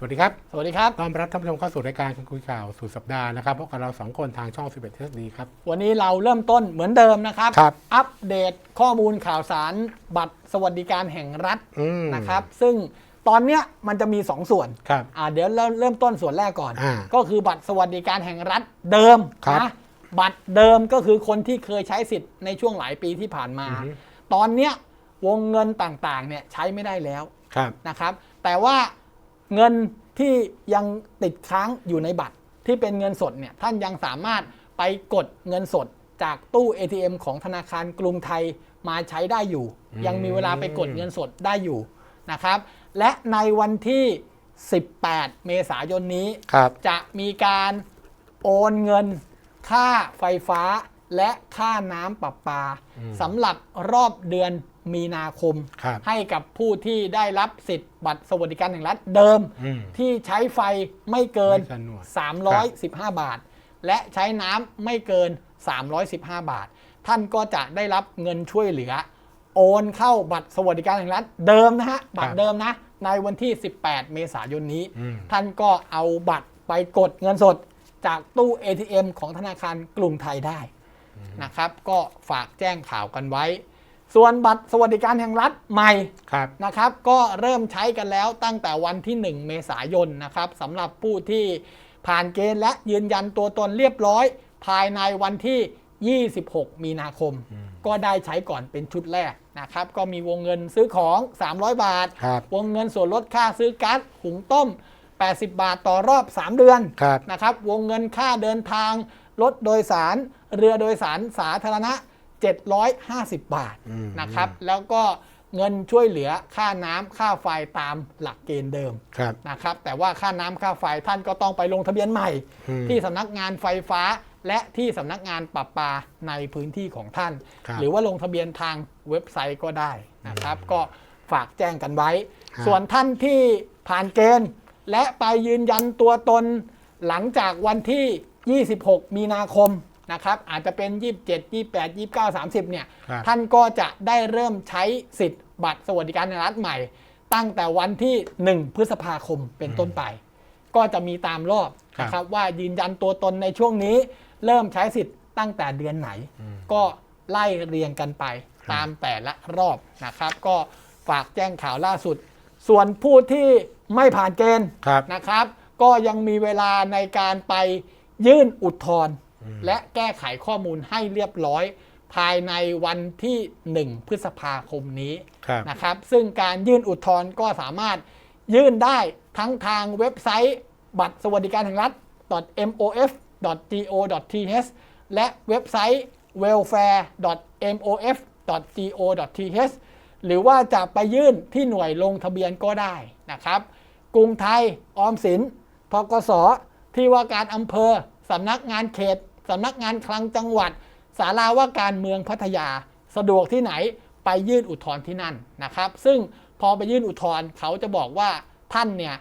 สวัสดีครับ สวัสดีครับต้อนรับท่านผู้ชมเข้าสู่รายการคุยข่าวสุดสัปดาห์นะครับพบกับเราสองคนทางช่อง 11เทศดีครับ วันนี้เราเริ่มต้นเหมือนเดิมนะครับ ครับ อัปเดตข้อมูลข่าวสารบัตรสวัสดิการแห่งรัฐอืม นะครับ ซึ่งตอนเนี้ยมันจะมี 2 ส่วนครับ อ่าเดี๋ยวเราเริ่มต้นส่วนแรกก่อน อ่าก็คือบัตรสวัสดิการแห่งรัฐเดิมครับนะบัตรเดิมก็คือคนที่เคยใช้สิทธิ์ในช่วงหลายปีที่ผ่านมา อือฮึ ตอนเนี้ยวงเงินต่างๆเนี่ยใช้ไม่ได้แล้ว ครับ นะครับแต่ว่า เงินที่ยังติดค้างอยู่ในบัตรที่เป็นเงินสดเนี่ยท่านยังสามารถไปกดเงินสดจากตู้ ATM ของธนาคารกรุงไทยมาใช้ได้อยู่ ยังมีเวลาไปกดเงินสดได้อยู่นะครับ และในวันที่ 18 เมษายนนี้ครับจะมีการโอนเงินค่าไฟฟ้าและค่าน้ำประปาสำหรับรอบเดือน มีนาคม ครับให้กับผู้ที่ได้รับสิทธิ์บัตรสวัสดิการแห่งรัฐเดิม อืม ที่ใช้ไฟไม่เกิน ไม่เกินหน่วย 315 บาท และใช้น้ำไม่เกิน 315 บาท ท่านก็จะได้รับเงินช่วยเหลือ โอนเข้าบัตรสวัสดิการแห่งรัฐเดิมนะฮะ บัตรเดิมนะ ในวันที่ 18 เมษายนนี้ อืม ท่านก็เอาบัตรไปกดเงินสดจากตู้ ATM ของธนาคารกรุงไทยได้นะครับ ก็ฝากแจ้งข่าวกันไว้ ส่วนบัตรสวัสดิการแห่งรัฐใหม่ครับนะครับก็เริ่มใช้กันแล้วตั้งแต่วันที่ 1 เมษายนนะครับสำหรับผู้ที่ผ่านเกณฑ์และยืนยันตัวตนเรียบร้อย ภายในวันที่ 26 มีนาคม ก็ได้ใช้ก่อนเป็นชุดแรกนะครับก็มีวงเงินซื้อของ 300 บาทครับวงเงินส่วนลดค่าซื้อก๊าซหุงต้ม 80 บาทต่อรอบ 3 เดือนครับนะครับวงเงินค่าเดินทางรถโดยสาร เรือโดยสารสาธารณะ 750 บาทอืมนะครับแล้วก็เงินช่วยเหลือค่าน้ำค่าไฟตามหลักเกณฑ์เดิมครับนะครับแต่ว่าค่าน้ำค่าไฟท่านก็ต้องไปลงทะเบียนใหม่อืมที่สำนักงานไฟฟ้าและที่สำนักงานปรับปาในพื้นที่ของท่านครับหรือว่าลงทะเบียนทางเว็บไซต์ก็ได้นะครับ ก็ฝากแจ้งกันไว้ครับส่วนท่านที่ผ่านเกณฑ์ และไปยืนยันตัวตนหลังจากวันที่ 26 มีนาคม นะครับอาจจะเป็น 27 28 29 30เนี่ยครับท่านก็จะได้เริ่มใช้สิทธิ์บัตรสวัสดิการแห่งรัฐใหม่ ตั้งแต่วันที่ 1 พฤษภาคมเป็นต้นไป ก็จะมีตามรอบนะครับว่ายืนยันตัวตนในช่วงนี้ เริ่มใช้สิทธิ์ตั้งแต่เดือนไหน ก็ไล่เรียงกันไปตามแต่ละรอบนะครับ ก็ฝากแจ้งข่าวล่าสุด ส่วนผู้ที่ไม่ผ่านเกณฑ์ ครับ นะครับ ก็ยังมีเวลาในการไปยื่นอุทธรณ์ และแก้ไขข้อมูลให้เรียบร้อย ภายในวันที่ 1 พฤษภาคมนี้ครับนะครับ ซึ่งการยื่นอุทธรณ์ก็สามารถยื่นได้ทั้งทางเว็บไซต์ บัตรสวัสดิการแห่งรัฐ mof.go.th และเว็บไซต์ welfare.mof.go.th หรือว่าจะไปยื่นที่หน่วยลงทะเบียนก็ได้นะครับ กรุงไทย ออมสินทกส ที่ว่าการอำเภอสำนักงานเขต สำนักงานคลังจังหวัดสาราว่าการเมืองพัทยา สะดวกที่ไหนไปยื่นอุทธรณ์ที่นั่นนะครับ ซึ่งพอไปยื่นอุทธรณ์เขาจะบอกว่าท่านเนี่ย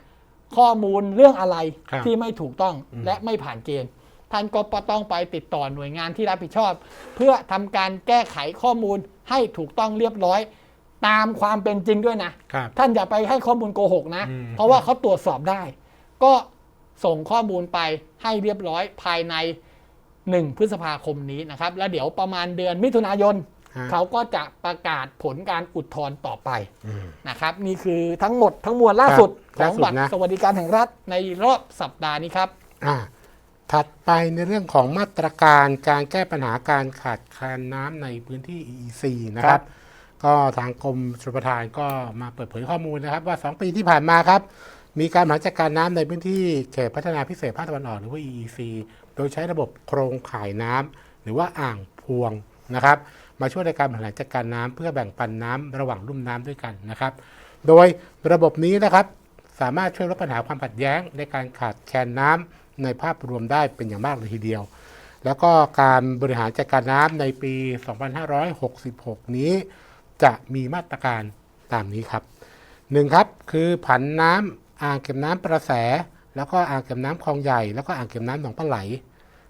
ข้อมูลเรื่องอะไรครับที่ไม่ถูกต้องและไม่ผ่านเกณฑ์ท่านก็ต้องไปติดต่อหน่วยงานที่รับผิดชอบ เพื่อทำการแก้ไขข้อมูลให้ถูกต้องเรียบร้อย ตามความเป็นจริงด้วยนะครับท่านอย่าไปให้ข้อมูลโกหกนะอืมเพราะว่าเขาตรวจสอบได้ ก็ส่งข้อมูลไปให้เรียบร้อยภายใน 1 พฤษภาคมนี้นะครับ แล้วเดี๋ยวประมาณเดือนมิถุนายนฮะเขาก็จะประกาศผลการอุทธรณ์ต่อไปอืมนะครับ นี่คือทั้งหมดทั้งมวลล่าสุดคขรับองล่าสุดบัตรนะสวัสดิการแห่งรัฐในรอบสัปดาห์นี้ครับอ่าถัดไปในเรื่องของมาตรการการแก้ปัญหาการขาดแคลนน้ำในพื้นที่ EEC นะคครัรับบก็ทางกรมชลประทานก็มาเปิดเผยข้อมูลนะครับ ว่า 2 ปีที่ผ่านมาครับ มีการบริหารจัดการน้ำในพื้นที่เขตพัฒนาพิเศษภาคตะวันออกหรือว่า EEC โดยใช้ระบบโครงข่ายน้ำหรือว่าอ่างพวงนะครับมาช่วยในการบริหารจัดการน้ำเพื่อแบ่งปันน้ำระหว่างลุ่มน้ำด้วยกันนะครับ โดยระบบนี้นะครับสามารถช่วยลดปัญหาความขัดแย้งในการขาดแคลนน้ำในภาพรวมได้เป็นอย่างมากเลยทีเดียว แล้วก็การบริหารจัดการน้ำในปี 2566 นี้ จะมีมาตรการตามนี้ครับหนึ่งครับคือผันน้ำอ่างเก็บน้ำประแส แล้วก็อ่างเก็บน้ำคลองใหญ่ แล้วก็อ่างเก็บน้ำหนองปลาไหล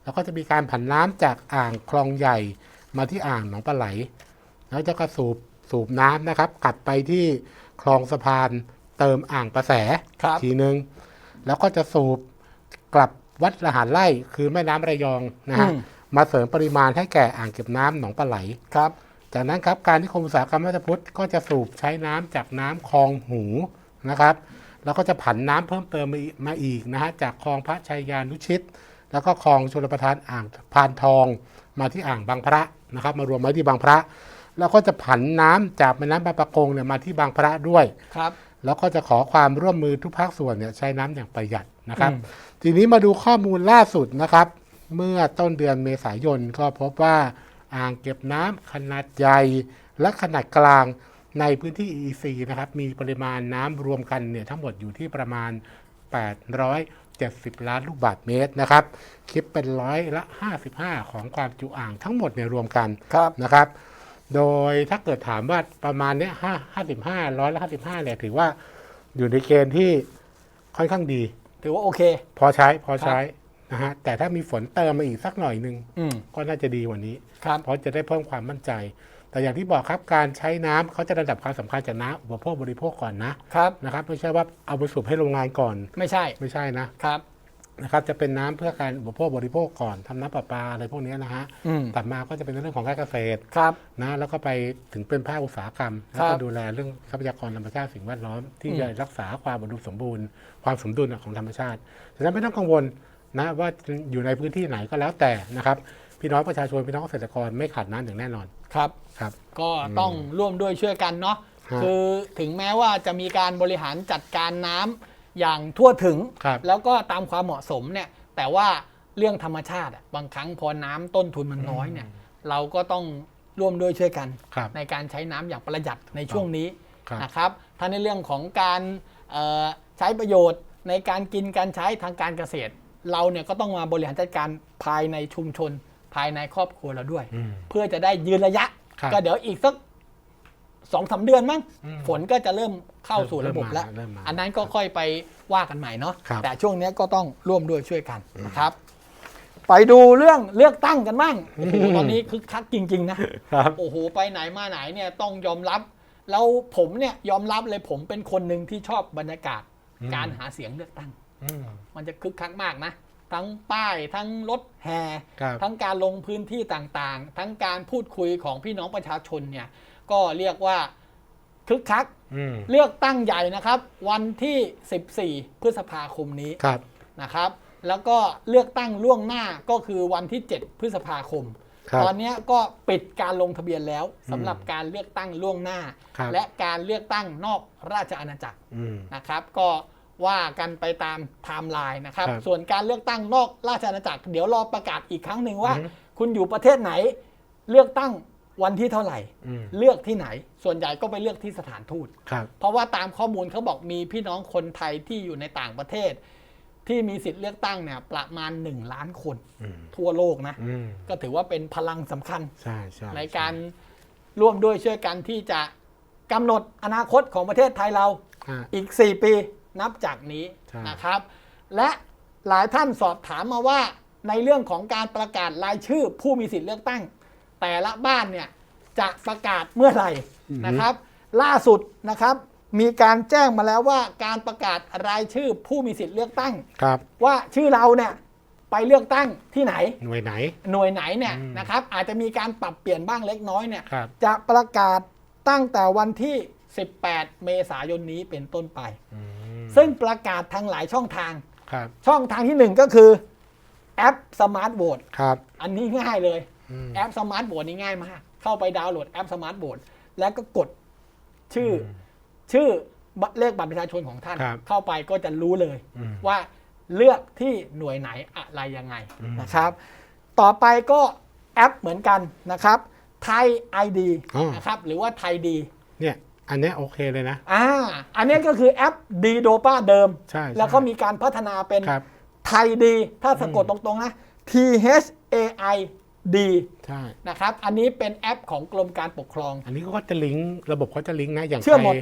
แล้วก็จะมีการผันน้ำจากอ่างคลองใหญ่มาที่อ่างหนองปลาไหล แล้วจะก็สูบสูบน้ำนะครับ กลับไปที่คลองสะพานเติมอ่างประแสครับทีหนึ่งแล้วก็จะสูบกลับวัดละหารไร่คือแม่น้ำระยองนะฮะอืมมาเสริมปริมาณให้แก่อ่างเก็บน้ำหนองปลาไหลครับ จากนั้นครับการที่คมอุตสาหกรรมราชพุทธก็จะสูบใช้น้ำจากน้ำคลองหูนะครับ แล้วก็จะผันน้ำเพิ่มเติมมาอีกมาอีกนะฮะจากคลองพระชัยยานุชิต แล้วก็คลองชลประทานอ่างพานทองมาที่อ่างบางพระนะครับ มารวมไว้ที่บางพระ แล้วก็จะผันน้ำจากแม่น้ำบางประกงเนี่ยมาที่บางพระด้วยครับ แล้วก็จะขอความร่วมมือทุกภาคส่วนเนี่ยใช้น้ำอย่างประหยัดนะครับอืมทีนี้มาดูข้อมูลล่าสุดนะครับ เมื่อต้นเดือนเมษายนก็พบว่าอ่างเก็บน้ำขนาดใหญ่และขนาดกลาง ในพื้นที่ EEC นะครับมีปริมาณน้ำรวมกันเนี่ยทั้งหมดอยู่ที่ประมาณ 870 ล้านลูกบาศก์เมตรนะครับคิดเป็นร้อยละ 55 ของความจุอ่างทั้งหมดเนี่ยรวมกันครับนะครับ โดยถ้าเกิดถามว่าประมาณเนี้ยห้าห้าสิบห้าร้อยละห้าสิบห้าเนี่ยถือว่าอยู่ในเกณฑ์ที่ค่อนข้างดี ถือว่าโอเค พอใช้พอใช้นะฮะแต่ถ้ามีฝนเติมมาอีกสักหน่อยหนึงอืมก็น่าจะดีกว่านี้ ครับ เพราะจะได้เพิ่มความมั่นใจ แต่อย่างที่บอกครับการใช้น้ำเขาจะระดับความสำคัญจากน้ำอุปโภคบริโภคก่อนนะครับนะครับไม่ใช่ว่าเอาไปสูบให้โรงงานก่อน ไม่ใช่ไม่ใช่นะครับนะครับจะเป็นน้ำเพื่อการอุปโภคบริโภคก่อนทำน้ำประปาอะไรพวกเนี้ยนะฮะอืมถัดมาก็จะเป็นเรื่องของการเกษตรครับนะแล้วก็ไปถึงเป็นภาคอุตสาหกรรมคแล้วรัก็บดูแลเรื่องทรัพยากรธรรมชาติสิ่งแวดล้อมที่อืมจะรักษาความอุดมสมบูรณ์ ความสมดุลของธรรมชาติฉะนั้นไม่ต้องกังวลนะว่าอยู่ในพื้นที่ไหนก็แล้วแต่นะครับ พี่น้องประชาชนพี่น้องเกษตรกรไม่ขาดน้ำอย่างแน่นอนครับ ครับ ก็ต้องร่วมด้วยช่วยกันเนาะฮะคือถึงแม้ว่าจะมีการบริหารจัดการน้ำอย่างทั่วถึง ครับ แล้วก็ตามความเหมาะสมเนี่ยแต่ว่าเรื่องธรรมชาติอะบางครั้งพอน้ำต้นทุนมันน้อยเนี่ยเราก็ต้องร่วมด้วยช่วยกัน ครับ ในการใช้น้ำอย่างประหยัดในช่วงนี้ครับนะครับถ้าในเรื่องของการเอ่อใช้ประโยชน์ในการกินการใช้ทางการเกษตร เราเนี่ยก็ต้องมาบริหารจัดการภายในชุมชน ภายในครอบครัวเราด้วยอืมเพื่อจะได้ยืนระยะ ครับก็เดี๋ยวอีกสักสองสาเดือนมั้งอืมฝนก็จะเริ่มเข้าสู่เริ่ระมบบแล้วมาเริ่มมาอันนั้นก็ค่อยไปว่ากันใหม่เนาะครับ แต่ช่วงนี้ก็ต้องร่วมด้วยช่วยกันนะครับ ไปดูเรื่องเลือกตั้งกันบ้างโอ้โหตอนนี้คึกคักจริง ๆ นะ ครับ โอ้โห ไปไหนมาไหนเนี่ยต้องยอมรับ แล้วผมเนี่ยยอมรับเลยผมเป็นคนหนึ่งที่ชอบบรรยากาศ อืม การหาเสียงเลือกตั้ง อืมมันจะคึกคักมากนะ ทั้งป้าย ทั้งรถแห่ครับทั้งการลงพื้นที่ต่างๆ ทั้งการพูดคุยของพี่น้องประชาชนเนี่ยก็เรียกว่าคึกคักอืมเลือกตั้งใหญ่นะครับ วันที่ 14 พฤษภาคมนี้ครับนะครับ แล้วก็เลือกตั้งล่วงหน้าก็คือวันที่ 7 พฤษภาคมครับตอนนี้ก็ปิดการลงทะเบียนแล้วสำหรับการเลือกตั้งล่วงหน้าครับและการเลือกตั้งนอกราชอาณาจักรอืมนะครับ ก็ ว่ากันไปตามไทม์ไลน์นะครับครับ ส่วนการเลือกตั้งนอกราชอาณาจักร เดี๋ยวรอประกาศอีกครั้งหนึ่งว่าอือฮึคุณอยู่ประเทศไหน เลือกตั้งวันที่เท่าไหร่อืมเลือกที่ไหน ส่วนใหญ่ก็ไปเลือกที่สถานทูตครับเพราะว่าตามข้อมูลเขาบอกมีพี่น้องคนไทยที่อยู่ในต่างประเทศ ที่มีสิทธิ์เลือกตั้งเนี่ยประมาณ1ล้านคนอืมทั่วโลกนะอืมก็ถือว่าเป็นพลังสำคัญใช่ใช่ในการร่วมด้วยช่วยกันที่จะกำหนดอนาคตของประเทศไทยเราอ่าอีก 4 ปี นับจากนี้ใช่นะครับ และหลายท่านสอบถามมาว่าในเรื่องของการประกาศรายชื่อผู้มีสิทธิ์เลือกตั้ง แต่ละบ้านเนี่ยจะประกาศเมื่อไหร่นะครับ ล่าสุดนะครับมีการแจ้งมาแล้วว่าการประกาศรายชื่อผู้มีสิทธิ์เลือกตั้งครับว่าชื่อเราเนี่ยไปเลือกตั้งที่ไหน หน่วยไหน หน่วยไหนเนี่ยอืมนะครับ อาจจะมีการปรับเปลี่ยนบ้างเล็กน้อยเนี่ยครับจะประกาศตั้งแต่วันที่ 18 เมษายนนี้เป็นต้นไปอืม ซึ่งประกาศทางหลายช่องทาง ครับช่องทางที่หนึ่งก็คือแอปสมาร์ทโหวตครับอันนี้ง่ายเลย อืม แอปสมาร์ทโหวตนี่ง่ายมาก เข้าไปดาวน์โหลดแอปสมาร์ทโหวตแล้วก็กดชื่ออชื่อบัตรเลขบัตรประชาชนของท่าน ครับ เข้าไปก็จะรู้เลย อืม ว่าเลือกที่หน่วยไหนอะไรยังไงอืม นะครับ ต่อไปก็แอปเหมือนกันนะครับไทย ID อ๋อ นะครับหรือว่าไทยดีเนี่ย อันเนี้ยโอเคเลยนะ อ่า อันนี้ก็คือแอปดีโดป้าเดิมใช่ใช่แล้วก็มีการพัฒนาเป็นครับ ไทยดี ถ้าสะกดตรงๆนะ T H A I D ใช่ นะครับ อันนี้เป็นแอปของกรมการปกครอง อันนี้ก็จะลิงก์ระบบเขาจะลิงก์นะ อย่างเชื่อใคหมรด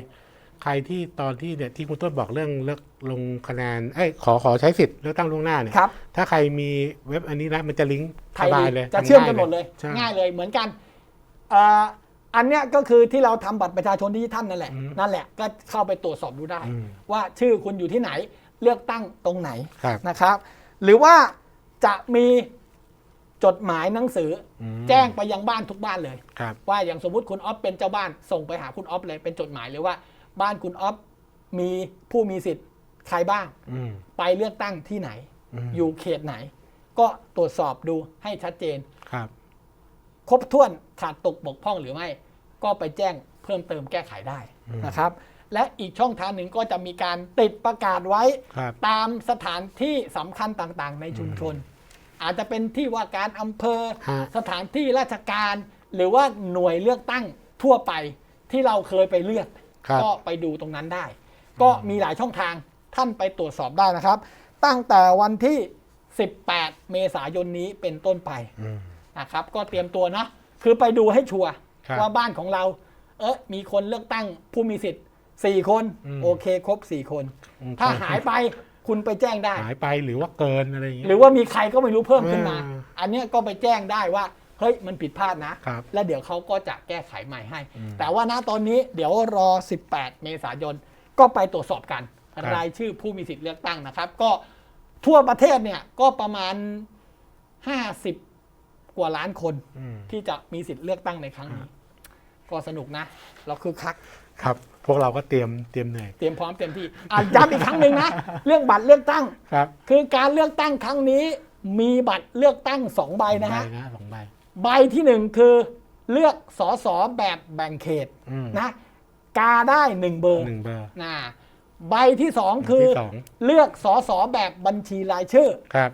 ใครที่ตอนที่เนี่ยที่คุณต้นบอกเรื่องเลือกลงคะแนนเอ้ยขอขอใช้สิทธิ์เลือกตั้งล่วงหน้าเนี่ยครับ ถ้าใครมีเว็บอันนี้นะมันจะลิงก์ไทสยบาดียเลยจะเชื่อมกันหมดเลย ใช่ง่ายเลยเหมือนกันอ่า อันเนี้ยก็คือที่เราทำบัตรประชาชนดิจิทัลนั่นแหละอืมนั่นแหละก็เข้าไปตรวจสอบดูได้อืมว่าชื่อคุณอยู่ที่ไหนเลือกตั้งตรงไหนครับนะครับ หรือว่าจะมีจดหมายหนังสืออมแจ้งไปยังบ้านทุกบ้านเลยครับว่าอย่างสมมุติคุณออฟเป็นเจ้าบ้านส่งไปหาคุณออฟเลยเป็นจดหมายเลยว่า บ้านคุณออฟมีผู้มีสิทธิ์ใครบ้างอืมไปเลือกตั้งที่ไหนอืมอยู่เขตไหน ก็ตรวจสอบดูให้ชัดเจนครับ ครบถ้วนขาดตกบกพร่องหรือไม่ ก็ไปแจ้งเพิ่มเติมแก้ไขได้นะครับ และอีกช่องทางหนึ่งก็จะมีการติดประกาศไว้ ครับ ตามสถานที่สำคัญต่างๆ ในชุมชน อาจจะเป็นที่ว่าการอำเภอ ฮะ สถานที่ราชการ หรือว่าหน่วยเลือกตั้งทั่วไปที่เราเคยไปเลือก ครับ ก็ไปดูตรงนั้นได้ ก็มีหลายช่องทางท่านไปตรวจสอบได้นะครับ ตั้งแต่วันที่ 18 เมษายนนี้เป็นต้นไป อืม นะครับก็เตรียมตัวเนาะคือไปดูให้ชัวร์ครับว่าบ้านของเรา เออมีคนเลือกตั้งผู้มีสิทธิ์4คนอืมโอเคครบ4คนอืมถ้าหายไปคุณไปแจ้งได้ หายไปหรือว่าเกินอะไรอย่างเงี้ยหรือว่ามีใครก็ไม่รู้เพิ่มขึ้นมาอ่าอันเนี้ยก็ไปแจ้งได้ว่าเฮ้ยมันผิดพลาดนะครับแล้วเดี๋ยวเขาก็จะแก้ไขใหม่ให้อืมแต่ว่าณตอนนี้เดี๋ยวรอ 18 เมษายน ก็ไปตรวจสอบกันครับรายชื่อผู้มีสิทธิ์เลือกตั้งนะครับ ก็ทั่วประเทศเนี่ยก็ประมาณ 50 กว่าล้านคนอืมที่จะมีสิทธิ์เลือกตั้งในครั้งนี้ก็สนุกนะ เราคือคักครับ พวกเราก็เตรียมเตรียมเหนื่อยเตรียมพร้อมเต็มที่อะย้ำอีกครั้งหนึ่งนะเรื่องบัตรเลือกตั้งครับ คือการเลือกตั้งครั้งนี้ มีบัตรเลือกตั้งสองใบนะฮะใบนะสองใบใบที่หนึ่งคือเลือกสอสอแบบแบ่งเขตอืมนะกาได้หนึ่งเบอร์หนึ่งเบอร์นะใบที่สองคือที่สองเลือกสอสอแบบบัญชีรายชื่อครับ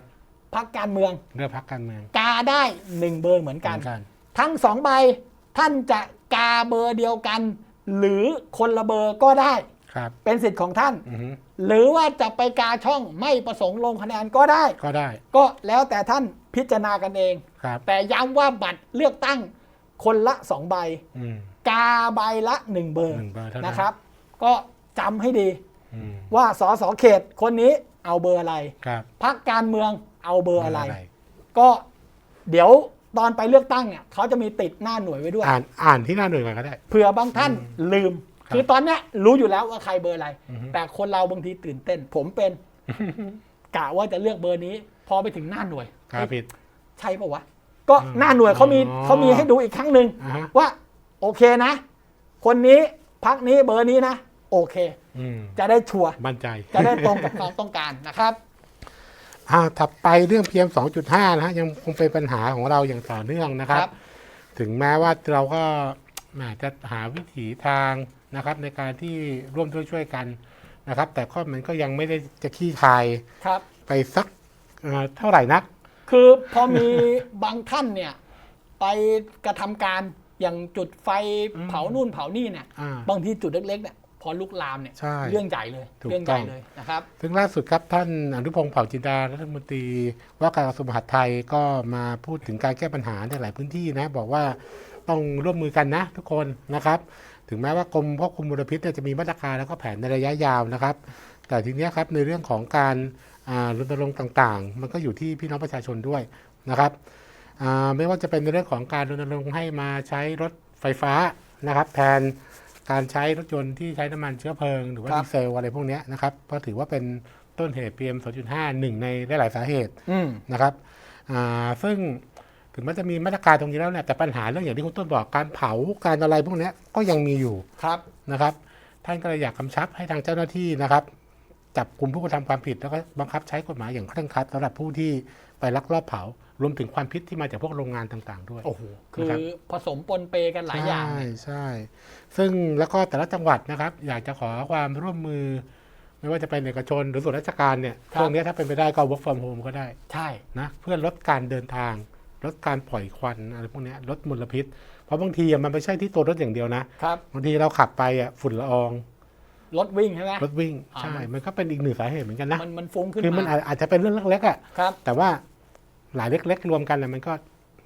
พักการเมือง เลือกพักการเมืองกาได้หนึ่งเบอร์เหมือนกันเหมือนกัน ทั้งสองใบท่านจะกาเบอร์เดียวกัน หรือคนละเบอร์ก็ได้ครับเป็นสิทธิ์ของท่าน อือฮึหรือว่าจะไปกาช่องไม่ประสงค์ลงคะแนนก็ได้ ก็ได้ก็แล้วแต่ท่านพิจารณากันเอง ครับ แต่ย้ำว่าบัตรเลือกตั้งคนละสองใบ อืมกาใบละหนึ่งเบอร์หนึ่งเบอร์เท่านั้นนะครับ ก็จำให้ดีอืมว่าสสเขตคนนี้เอาเบอร์อะไร ครับ พักการเมือง เอาเบอร์อะไรเบก็เดี๋ยวตอนไปเลือกตั้งเนี่ยเขาจะมีติดหน้าหน่วยไว้ด้วย อ่านอ่านที่หน้าหน่วยก่อนก็ได้ เผื่อบางท่านลืมครับคือตอนเนี้ยรู้อยู่แล้วว่าใครเบอร์อะไร อือฮึ แต่คนเราบางทีตื่นเต้น ผมเป็นกะว่าจะเลือกเบอร์นี้ พอไปถึงหน้าหน่วยครับผิด ใช่ปะวะ ก็หน้าหน่วยเขามีอ๋อ เขามีให้ดูอีกครั้งหนึ่งอ่าฮะว่าโอเคนะ คนนี้พักนี้เบอร์นี้นะ โอเค อืมจะได้ชัวร์ มั่นใจ จะได้ตรงกับความต้องการนะครับ อ่าถัดไปเรื่อง PM 2.5 นะฮะยังคงเป็นปัญหาของเราอย่างต่อเนื่องนะครับ ครับ ถึงแม้ว่าเราก็แหมจะหาวิถีทางนะครับ ในการที่ร่วมด้วยช่วยกันนะครับ แต่ก็มันก็ยังไม่ได้จะขี้คายครับ ไปสักเอ่อเท่าไหร่นัก คือพอมี บางท่านเนี่ย ไปกระทำการอย่างจุดไฟอืมเผานู่นเผานี่เนี่ยอ่า บางทีจุดเล็กๆเนี่ย พอลุกลามเนี่ยใช่เรื่องใหญ่เลยถูกเรื่องใหญ่ต้องเลยนะครับ ซึ่งล่าสุดครับท่านอนุพงศ์เผ่าจินดารัฐมนตรีว่าการกระทรวงมหาดไทยก็มาพูดถึงการแก้ปัญหาในหลายพื้นที่นะ บอกว่าต้องร่วมมือกันนะทุกคนนะครับ ถึงแม้ว่ากรมควบคุมมลพิษเนี่ยจะมีมาตรการแล้วก็แผนในระยะยาวนะครับ แต่ทีเนี้ยครับในเรื่องของการอ่ารณรงค์ต่างๆ มันก็อยู่ที่พี่น้องประชาชนด้วยนะครับอ่าไม่ว่าจะเป็นในเรื่องของการรณรงค์ให้มาใช้รถไฟฟ้านะครับ แทน การใช้รถยนต์ที่ใช้น้ำมันเชื้อเพลิง หรือว่าครับ ดีเซลอะไรพวกเนี้ยนะครับเพราะถือว่าเป็นต้นเหตุ PM 2.5หนึ่งในหลายๆสาเหตุ อืม นะครับอ่าซึ่งถึงแม้จะมีมาตรการตรงนี้แล้วเนี่ยแต่ปัญหาเรื่องอย่างที่คุณต้นบอกการเผาการอะไรพวกเนี้ยก็ยังมีอยู่ครับ นะครับ ท่านก็เลยอยากกำชับให้ทางเจ้าหน้าที่นะครับ จับกลุ่มผู้กระทำความผิดแล้วก็บังคับใช้กฎหมายอย่างเคร่งครัดสำหรับผู้ที่ ไปลักลอบเผารวมถึงความพิษที่มาจากพวกโรงงานต่างๆ ด้วยโอ้โหคือนะครับ ผสมปนเปกันหลายอย่าง ใช่เนี่ยใช่ซึ่งแล้วก็แต่ละจังหวัดนะครับ อยากจะขอความร่วมมือ ไม่ว่าจะเป็นเอกชนหรือส่วนราชการเนี่ยครับ ช่วงนี้ถ้าเป็นไปได้ก็ work from home ก็ได้ใช่ นะเพื่อลดการเดินทาง ลดการปล่อยควันอะไรพวกเนี้ยลดมลพิษ เพราะบางทีอะมันไม่ใช่ที่ตัวรถอย่างเดียวนะครับ บางทีเราขับไปอะฝุ่นละอองรถวิ่งใช่ไหม รถวิ่งอ่า ใช่ มันมันก็เป็นอีกหนึ่งสาเหตุเหมือนกันนะมันมันฟุ้งขึ้นคือมันมาอาจอาจจะเป็นเรื่องเล็กๆอะ ครับ แต่ว่า หลายเล็กๆ รวมกันแล้วมันก็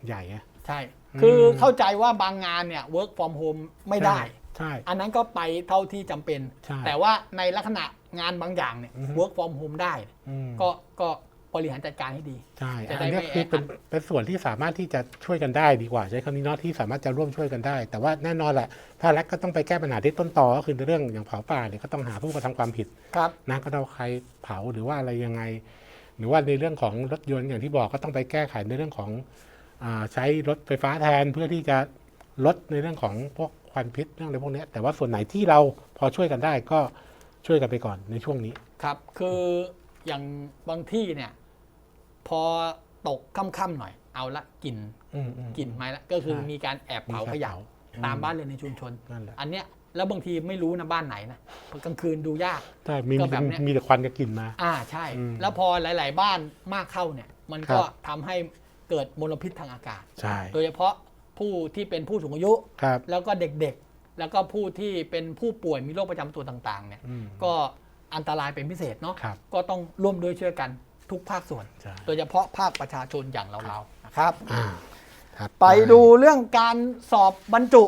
ใหญ่อะ ใช่ คืออืมเข้าใจว่าบางงานเนี่ย work from home ไม่ได้ ใช่ อันนั้นก็ไปเท่าที่จำเป็น ใช่แต่ว่าในลักษณะงานบางอย่างเนี่ย อือฮึ work from home ได้ อืมก็ก็บริหารจัดการให้ดี ใช่จะได้อันเนี้ยไม่คือเป็นแออัดเป็นส่วนที่สามารถที่จะช่วยกันได้ดีกว่าใช้คำนี้เนาะที่สามารถจะร่วมช่วยกันได้ แต่ว่าแน่นอนแหละภาครัฐก็ต้องไปแก้ปัญหาที่ต้นตอก็คือเรื่องอย่างเผาป่าเนี่ยก็ต้องหาผู้กระทำความผิด ครับ นะก็ต้องใครเผาหรือว่าอะไรยังไง หรือว่าในเรื่องของรถยนต์อย่างที่บอกก็ต้องไปแก้ไขในเรื่องของอาใช้รถไฟฟ้าแทนเพื่อที่จะลดในเรื่องของพวกควันพิษเรื่องอะไรพวกเนี้ยแต่ว่าส่วนไหนที่เราพอช่วยกันได้ก็ช่วยกันไปก่อนในช่วงนี้ครับคืออย่างบางที่เนี่ย พอตกค่ำๆหน่อย เอาละกลิ่นอืมอืมกลิ่นไหมละก็คือใช่มีการแอบเผามีขการยะเผาตามอืมบ้านเรือนในชุมชนนั่นแหละอันเนี้ย แล้วบางทีไม่รู้นะบ้านไหนนะเพราะกลางคืนดูยาก ใช่มีก็มีแบบเนี้ย มีแต่ควันกับกลิ่นมา อ่าใช่ อืมแล้วพอหลาย ๆ บ้านมากเข้าเนี่ยมันก็ครับ ทำให้เกิดมลพิษทางอากาศ ใช่โดยเฉพาะผู้ที่เป็นผู้สูงอายุ ครับแล้วก็เด็กๆ แล้วก็ผู้ที่เป็นผู้ป่วยมีโรคประจำตัวต่าง ๆ เนี่ย อืม ก็อันตรายเป็นพิเศษเนาะ ครับ ก็ต้องร่วมด้วยช่วยกันทุกภาคส่วน ใช่โดยเฉพาะภาคประชาชนอย่างเราๆนะครับ อ่าครับไปดูเรื่องการสอบบรรจุ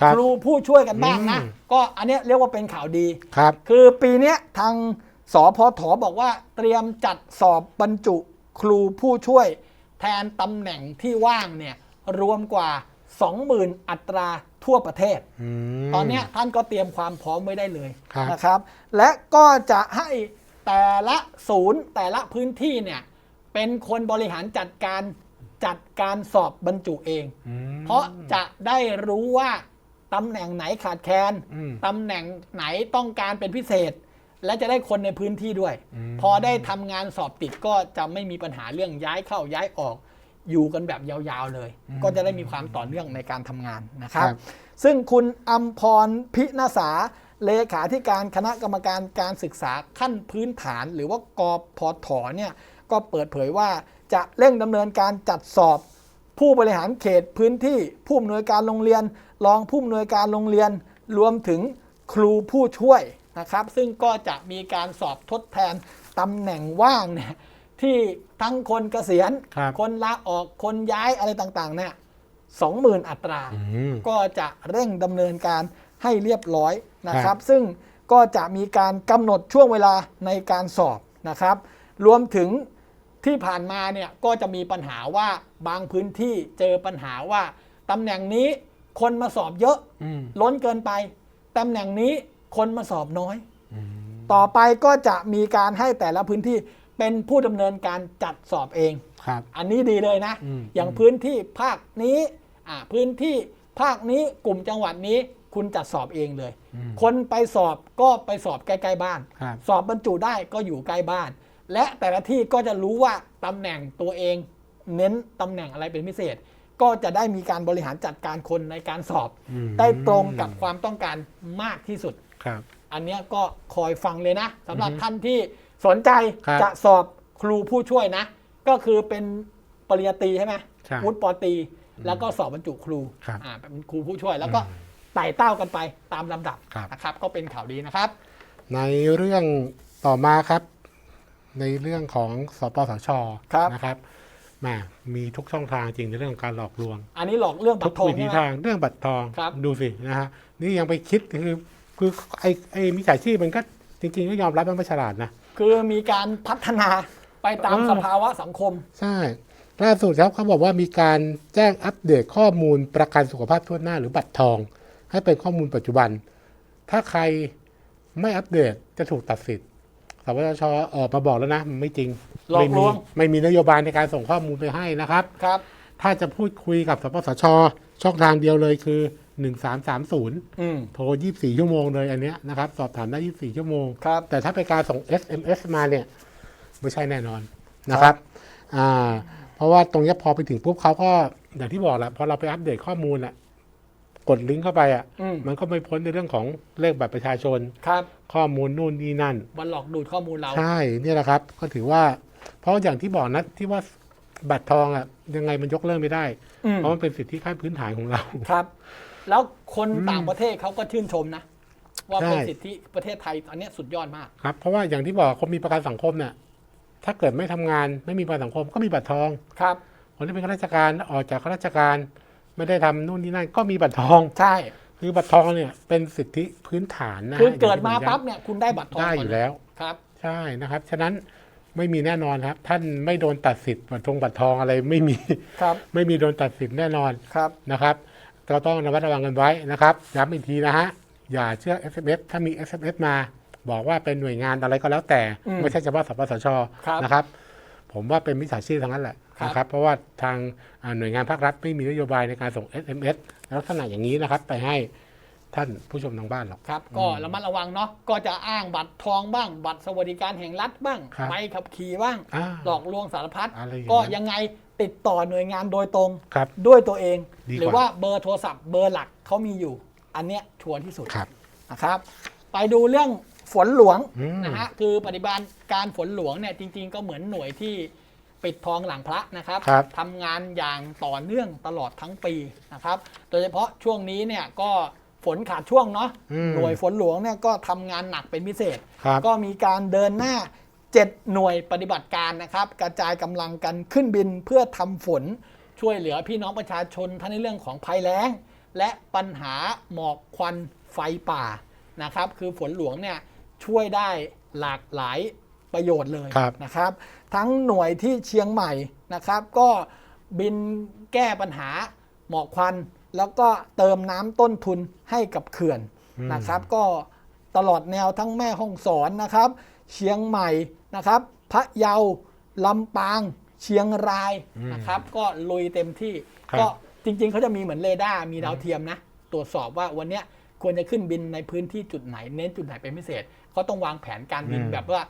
ครับครูผู้ช่วยกันบ้างนะ อืม ก็อันเนี้ยเรียกว่าเป็นข่าวดี ครับ คือปีเนี้ยทางสพทบอกว่าเตรียมจัดสอบบรรจุครูผู้ช่วย แทนตำแหน่งที่ว่างเนี่ยรวมกว่า 20,000 อัตราทั่วประเทศ อืม ตอนเนี้ยท่านก็เตรียมความพร้อมไว้ได้เลยครับ นะครับ และก็จะให้แต่ละศูนย์แต่ละพื้นที่เนี่ยเป็นคนบริหารจัดการจัดการสอบบรรจุเอง อืม เพราะจะได้รู้ว่า ตำแหน่งไหนขาดแคลนอืมตำแหน่งไหนต้องการเป็นพิเศษ และจะได้คนในพื้นที่ด้วยอืมพอได้ทำงานสอบติดก็จะไม่มีปัญหาเรื่องย้ายเข้าย้ายออก อยู่กันแบบยาวๆเลย ก็จะได้มีความต่อเนื่องในการทำงานนะครับครับซึ่งคุณอัมพรพินาสาเลขาธิการคณะกรรมการการศึกษาขั้นพื้นฐาน หรือว่ากพทเนี่ยก็เปิดเผยว่าจะเร่งดำเนินการจัดสอบ ผู้บริหารเขตพื้นที่ผู้อำนวยการโรงเรียน รองผู้อำนวยการโรงเรียน รวมถึงครูผู้ช่วยนะครับ ซึ่งก็จะมีการสอบทดแทนตำแหน่งว่างเนี่ยที่ทั้งคนเกษียณครับคนลาออกคนย้ายอะไรต่างๆเนี่ยสองหมื่นอัตราอืมก็จะเร่งดำเนินการให้เรียบร้อยนะคครัรับบซึ่งก็จะมีการกำหนดช่วงเวลาในการสอบนะครับ รวมถึง ที่ผ่านมาเนี่ยก็จะมีปัญหาว่าบางพื้นที่เจอปัญหาว่าตำแหน่งนี้คนมาสอบเยอะอืมล้นเกินไปตำแหน่งนี้คนมาสอบน้อยอืมต่อไปก็จะมีการให้แต่ละพื้นที่เป็นผู้ดำเนินการจัดสอบเองครับ อันนี้ดีเลยนะอืมอย่างพื้นที่ภาคนี้อ่าพื้นที่ภาคนี้กลุ่มจังหวัดนี้คุณจัดสอบเองเลยอืมคนไปสอบก็ไปสอบใกล้ๆบ้านครับสอบบรรจุได้ก็อยู่ใกล้บ้าน และแต่ละที่ก็จะรู้ว่าตำแหน่งตัวเอง เน้นตำแหน่งอะไรเป็นพิเศษ ก็จะได้มีการบริหารจัดการคนในการสอบ อืมได้ตรงกับความต้องการมากที่สุด ครับ อันเนี้ยก็คอยฟังเลยนะสำหรับท่านที่สนใจครับ จะสอบครูผู้ช่วยนะ ก็คือเป็นปริญญาตรีใช่ไหมใช่ วุฒิปอตรีแล้วก็สอบบรรจุครูครับอ่าเป็นครูผู้ช่วย แล้วก็ไต่เต้ากันไปตามลำดับครับ นะครับ ก็เป็นข่าวดีนะครับ ในเรื่องต่อมาครับ ในเรื่องของสปสชครับ นะครับแหมมีทุกช่องทางจริงในเรื่องของการหลอกลวง อันนี้หลอกเรื่องบัทุตกรทองวิธีใช่ไหม ทางเรื่องบัตรทองครับ ดูสินะฮะนี่ยังไปคิดคือคือไอ้ไอ้มิจฉาชีพมันก็จริงๆก็ยอมรับมันไม่ฉลาดนะ คือมีการพัฒนาไปตามเออ สภาวะสังคม ใช่ล่าสุดครับเขาบอกว่ามีการแจ้งอัปเดตข้อมูลประกันสุขภาพทั่วหน้าหรือบัตรทอง ให้เป็นข้อมูลปัจจุบัน ถ้าใครไม่อัปเดตจะถูกตัดสิทธิ์ส วทชออกมาบอกแล้วนะมันไม่จริงหลอกลวงไม่มีไม่มีนโยบายในการส่งข้อมูลไปให้นะครับ ครับ ถ้าจะพูดคุยกับสปสช ช่องทางเดียวเลยคือ 1330 อืม โทร 24 ชั่วโมงเลยอันเนี้ยนะครับ สอบถามได้ 24 ชั่วโมง ครับ แต่ถ้าเป็นการส่ง SMS มาเนี่ย ไม่ใช่แน่นอนนะครับอ่าเพราะว่าตรงเนี้ยพอไปถึงปุ๊บเขาก็อย่างที่บอกแหละพอเราไปอัปเดตข้อมูลอะ กดลิงก์เข้าไปอะอืม มันก็ไม่พ้นในเรื่องของเลขบัตรประชาชน ครับข้อมูลนู่นนี่นั่น มันหลอกดูดข้อมูลเรา ใช่เนี่ยแหละครับ ก็ถือว่า เพราะอย่างที่บอกนะที่ว่าบัตรทองอะยังไงมันยกเลิกไม่ได้ อืมเพราะมันเป็นสิทธิขั้นพื้นฐานของเรา ครับ แล้วคนอืมต่างประเทศเขาก็ชื่นชมนะ ว่าเป็นใช่ สิทธิประเทศไทยตอนเนี้ยสุดยอดมาก ครับเพราะว่าอย่างที่บอกคนมีประกันสังคมเนี่ยถ้าเกิดไม่ทำงานไม่มีประกันสังคมก็มีบัตรทอง ครับ คนที่เป็นข้าราชการออกจากข้าราชการ ไม่ได้ทำนู่นนี่นั่นก็มีบัตรทอง ใช่ คือบัตรทองเนี่ยเป็นสิทธิพื้นฐานนะฮะคือเกิดมาย่งที่ผปั๊บเนี่ยคุณได้บัตรทองได้ก่นอยู่แล้วครับ ใช่นะครับ ฉะนั้นไม่มีแน่นอนครับ ท่านไม่โดนตัดสิทธิ์บัตรทงบัตรทองอะไรไม่มีครับ ไม่มีโดนตัดสิทธิ์แน่นอนครับนะครับก็ต้องระมัดระวังกันไว้นะครับย้ำอีกทีนะฮะอย่าเชื่อ SMS ถ้ามี SMS มา บอกว่าเป็นหน่วยงานอะไรก็แล้วแต่อืมไม่ใช่เฉพาะสปสชครับนะครับ ผมว่าเป็นมิจฉาชีพทั้งนั้นแหละครับนะครับเพราะว่าทางอ่าหน่วยงานภาครัฐไม่มีนโยบายในการส่ง SMS ลักษณะอย่างนี้นะครับ ไปให้ท่านผู้ชมทางบ้านหรอกครับ ก็ระมัดระวังเนาะก็จะอ้างบัตรทองบ้าง บัตรสวัสดิการแห่งรัฐบ้างครับใบขับขี่บ้างอ่าหลอกลวงสารพัดอะไรอย่างนั้นก็ยังไงติดต่อหน่วยงานโดยตรงครับด้วยตัวเองดีกว่าหรือว่าเบอร์โทรศัพท์เบอร์หลักเขามีอยู่ อันเนี้ยชัวร์ที่สุดครับนะครับ ไปดูเรื่อง ฝนหลวงอืม นะฮะคือปฏิบัติการฝนหลวงเนี่ยจริง ๆ ก็เหมือนหน่วยที่ปิดทองหลังพระนะครับครับ ทำงานอย่างต่อเนื่องตลอดทั้งปีนะครับ โดยเฉพาะช่วงนี้เนี่ยก็ฝนขาดช่วงเนาะอืมหน่วยฝนหลวงเนี่ยก็ทำงานหนักเป็นพิเศษ ครับก็มีการเดินหน้า 7 หน่วยปฏิบัติการนะครับ กระจายกำลังกันขึ้นบินเพื่อทำฝนช่วยเหลือพี่น้องประชาชนทั้งในเรื่องของภัยแล้ง และปัญหาหมอกควันไฟป่านะครับ คือฝนหลวงเนี่ย ช่วยได้หลากหลายประโยชน์เลยครับนะครับ ทั้งหน่วยที่เชียงใหม่นะครับ ก็บินแก้ปัญหาหมอกควัน แล้วก็เติมน้ำต้นทุนให้กับเขื่อนอืมนะครับ ก็ตลอดแนวทั้งแม่ห้องสอนนะครับ เชียงใหม่นะครับพะเยาลำปางเชียงรายนะครับ ก็ลุยเต็มที่ครับก็จริง ๆเขาจะมีเหมือนเรดาร์มีดาวเทียมนะ ตรวจสอบว่าวันเนี้ยควรจะขึ้นบินในพื้นที่จุดไหน เน้นจุดไหนเป็นพิเศษ เขาต้องวางแผนการบินอืม แบบว่า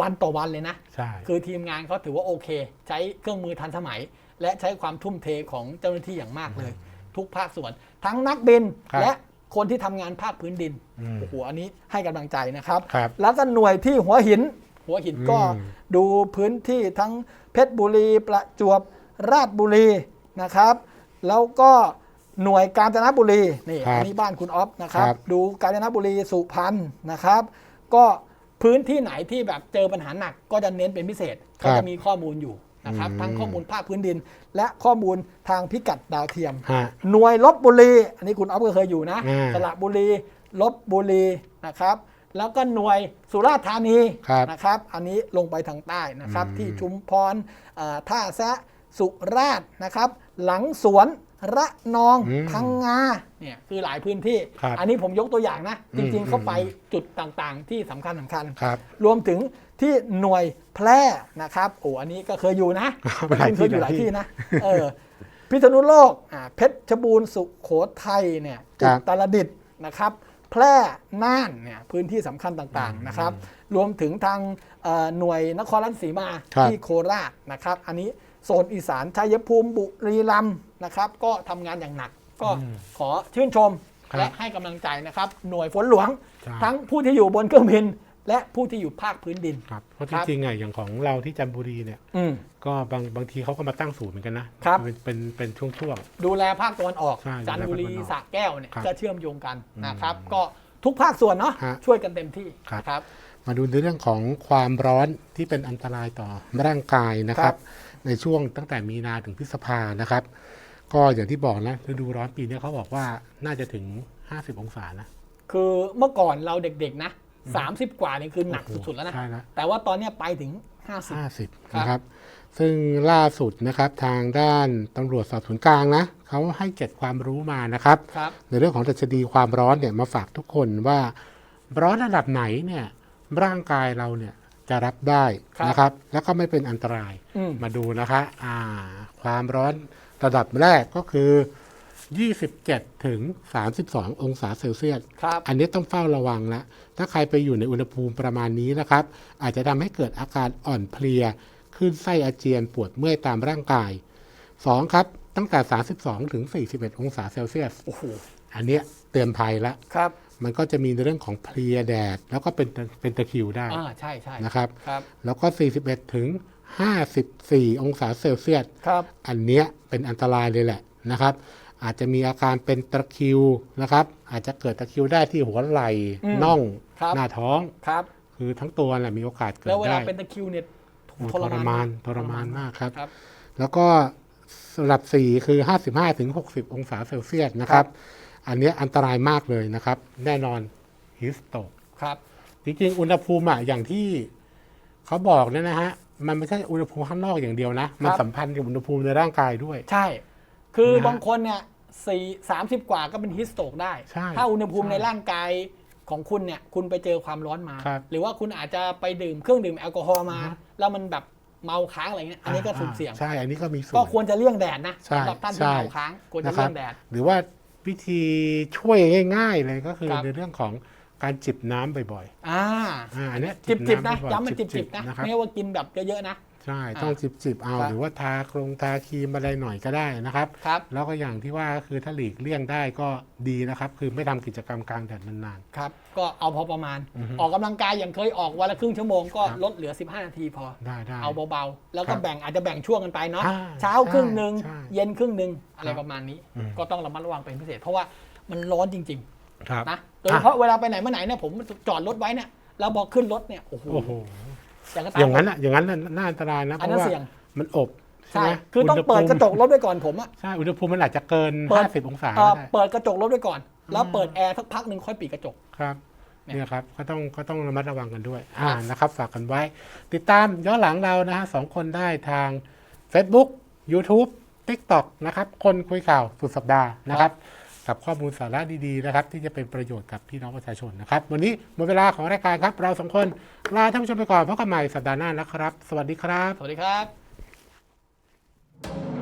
วันต่อวันเลยนะ ใช่ คือทีมงานเขาถือว่าโอเค ใช้เครื่องมือทันสมัย และใช้ความทุ่มเทของเจ้าหน้าที่อย่างมากเลย ทุกภาคส่วน ทั้งนักบินครับ และคนที่ทำงานภาคพื้นดินอืมโอ้โหอันนี้ให้กำลังใจนะครับ ครับ แล้วก็หน่วยที่หัวหิน หัวหินก็อืม ดูพื้นที่ทั้งเพชรบุรีประจวบราชบุรีนะครับ แล้วก็หน่วยกาญจนบุรีนี่ครับอันนี้บ้านคุณออฟนะครับ ครับดูกาญจนบุรีสุพรรณนะครับ ก็พื้นที่ไหนที่แบบเจอปัญหาหนักก็จะเน้นเป็นพิเศษครัก็บจะมีข้อมูลอยู่นะครับอืมทั้งข้อมูลภาคพื้นดิน และข้อมูลทางพิกัดดาวเทียมฮะหน่วยลบบุรี อันนี้คุณออฟก็เคยอยู่นะอืมสระบุรีลบบุรีนะครับแล้วก็หน่วยสุราษฎร์ธานีครับนะครับ อันนี้ลงไปทางใต้นะครับอืมที่ชุมพรเอ่อท่าแซะสุราษฎร์นะครับ หลังสวน ระนองอืมพังงาเนี่ยคือหลายพื้นที่ ครับอันนี้ผมยกตัวอย่างนะจอืริงมๆเขาไปจุดต่างๆ ที่สำคัญสำคัญ ครับ รวมถึงที่หน่วยแพร่นะครับโอ้อันนี้ก็เคยอยู่นะ ไปหลายที่เคยอยู่หลายหลายที่ที่นะเออพิษณุโลกอ่าเพชรบูรณ์สุโขทัยเนี่ยครัอุบตรดิตถ์นะครับ แพร่น่านเนี่ยพื้นที่สำคัญต่างๆนะครับ รวมถึงทางเอ่อหน่วยนครราชสีมาครับที่โคราชนะครับ อันนี้ โซนอีสานชัยภูมิบุรีรัมย์นะครับ ก็ทำงานอย่างหนัก ก็ขอชื่นชมครับและให้กำลังใจนะครับ หน่วยฝนหลวงใช่ทั้งผู้ที่อยู่บนเครื่องบิน และผู้ที่อยู่ภาคพื้นดิน ครับเพราะครับจริงๆอะอย่างของเราที่จันทบุรีเนี่ย อืม ก็บางบางทีเขาก็มาตั้งศูนย์เหมือนกันนะครับ เป็นเป็นเป็นช่วง ดูแลภาคตะวันออกใช่จันทบุรีดูแลภาคตะวันออกสระแก้วเนี่ยครับก็เชื่อมโยงกันนะครับอืมก็ทุกภาคส่วนเนาะฮะช่วยกันเต็มที่ครับ นะครับ ๆ มาดูในเรื่องของความร้อนที่เป็นอันตรายต่อร่างกายนะคครัรับบ ในช่วงตั้งแต่มีนาถึงพฤษภานะครับ ก็อย่างที่บอกนะฤดูร้อนปีนี้เขาบอกว่าน่าจะถึง 50 องศานะคือเมื่อก่อนเราเด็กๆนะ 30 กว่านี่คือหนักโอ้โหสุดๆแล้วนะ ใช่แล้วแต่ว่าตอนเนี้ยไปถึง 50 50 ครับ นะครับ ซึ่งล่าสุดนะครับทางด้านตำรวจสอบสวนกลางนะเขาให้เก็บความรู้มานะครับ ครับ ในเรื่องของดัชนีความร้อนเนี่ยมาฝากทุกคนว่า ร้อนระดับไหนเนี่ยร่างกายเราเนี่ย จะรับได้ครับนะครับ แล้วก็ไม่เป็นอันตรายอืมมาดูนะคะอ่าความร้อนระดับแรกก็คือ 27 ถึง 32 องศาเซลเซียสครับอันนี้ต้องเฝ้าระวังละถ้าใครไปอยู่ในอุณหภูมิประมาณนี้นะครับ อาจจะทำให้เกิดอาการอ่อนเพลียขึ้นไส้อาเจียนปวดเมื่อยตามร่างกาย 2 ครับ ตั้งแต่ 32 ถึง 41 องศาเซลเซียส โอ้โห อันเนี้ยเตือนภัยละครับ มันก็จะมีในเรื่องของเพลียแดด แล้วก็เป็นเป็นตะคริวได้อ่าใช่ใช่นะครับครับ แล้วก็ 41 ถึง 54 องศาเซลเซียสครับ อันเนี้ยเป็นอันตรายเลยแหละนะครับ อาจจะมีอาการเป็นตะคริวนะครับ อาจจะเกิดตะคริวได้ที่หัวไหล่อืมน่องครับ หน้าท้อง ครับ คือทั้งตัวแหละมีโอกาสเกิดแล้วเวลาได้เป็นตะคริวเนี่ยโอ้ททรรมามานนทรมานมากครับ ครับ แล้วก็สำหรับ 4 คือ 55 ถึง 60 องศาเซลเซียสนะครับ อันเนี้ยอันตรายมากเลยนะครับ แน่นอนฮิสโตกครับจริงๆอุณหภูมิอะอย่างที่เขาบอกเนี่ยนะฮะมันไม่ใช่อุณหภูมิข้างนอกอย่างเดียวนะ มันครับสัมพันธ์กับอุณหภูมิในร่างกายด้วย ใช่ คือนะฮะบางคนเนี่ยสี่สามสิบกว่าก็เป็นฮิสโตกได้ ใช่ถ้าอุณหภูมิใช่ในร่างกายของคุณเนี่ย คุณไปเจอความร้อนมา ครับหรือว่าคุณอาจจะไปดื่มเครื่องดื่มแอลกอฮอล์มาอือฮะ แล้วมันแบบเมาค้างอะไรเงี้ย อันนี้ก็สุ่มเสี่ยง ใช่ อันนี้ก็มีส่ก็วนควรจะเลี่ยงแดดนะใช่สำหรับท่านที่ใช่ เมาค้าง ควรจะนะครัเลี่บยงแดด หรือว่า วิธีช่วยง่าย ๆ เลยก็คือครับ ในเรื่องของการจิบน้ำบ่อยอ่าๆอ่าอันเนี้ยจิบจิบๆนะำบ่อยๆย้ำมันจิบจิบๆนะ นะครับ ไม่ใช่ว่ากินแบบเยอะๆนะ ใช่ต้องจิบจิบๆเอาครับหรือว่าทาโครงทาครีมอะไรหน่อยก็ได้นะครับ ครับ แล้วก็อย่างที่ว่าก็คือถ้าหลีกเลี่ยงได้ก็ดีนะครับ คือไม่ทำกิจกรรมกลางแดดนาน ครับ ก็เอาพอประมาณ อือฮึออกกำลังกายอย่างเคยออกวันละครึ่งชั่วโมงก็ครับ ลดเหลือ 15 นาทีพอ ๆ ได้ได้ เอาเบาๆ แล้วครัก็บแบ่งอาจจะแบ่งช่วงกันไปเนาะ อ่าเช้าครึ่งหนึ่งใช่เย็นครึ่งหนึ่งอะไรครับประมาณนี้ อืม ก็ต้องระมัดระวังเป็นพิเศษ เพราะว่ามันร้อนจริงครับ ๆนะ โดยเฉพาะเวลาไปไหนมาไหนเนี่ยผมจอดรถไว้เนี่ย แล้วบอกขึ้นรถเนี่ย โอ้โห โอ้โห อย่างก็ตอย่างนั้นอะอย่างนั้นน่ะน่าอันตรายนะเพอันราะนั้นว่าเสี่ยง มันอบใช่ใช่ไหมคือต้องเปิดกระจกรถไว้ก่อนผมอะใช่อุณหภูมิมันอาจจะเกิน เปิด50 องศาเอ่อก็ได้ เปิดกระจกรถไว้ก่อน แล้วเปิดแอร์สักพักหนึ่งค่อยปิดกระจก ครับเนี่ยเนี่ยครับก็ต้องก็ต้องระมัดระวังกันด้วยอ่านะครับ ฝากกันไว้ ติดตามย้อนหลังเรานะฮะสองคนได้ทาง Facebook YouTube TikTok นะครับ คนคุยข่าวสุดสัปดาห์นะครับ กับข้อมูลสาระดีๆนะครับ ที่จะเป็นประโยชน์กับพี่น้องประชาชนนะครับ วันนี้หมดเวลาของรายการครับ เราสองคนลาท่านผู้ชมไปก่อนพบกันใหม่สัปดาห์หน้านะครับ สวัสดีครับ สวัสดีครับ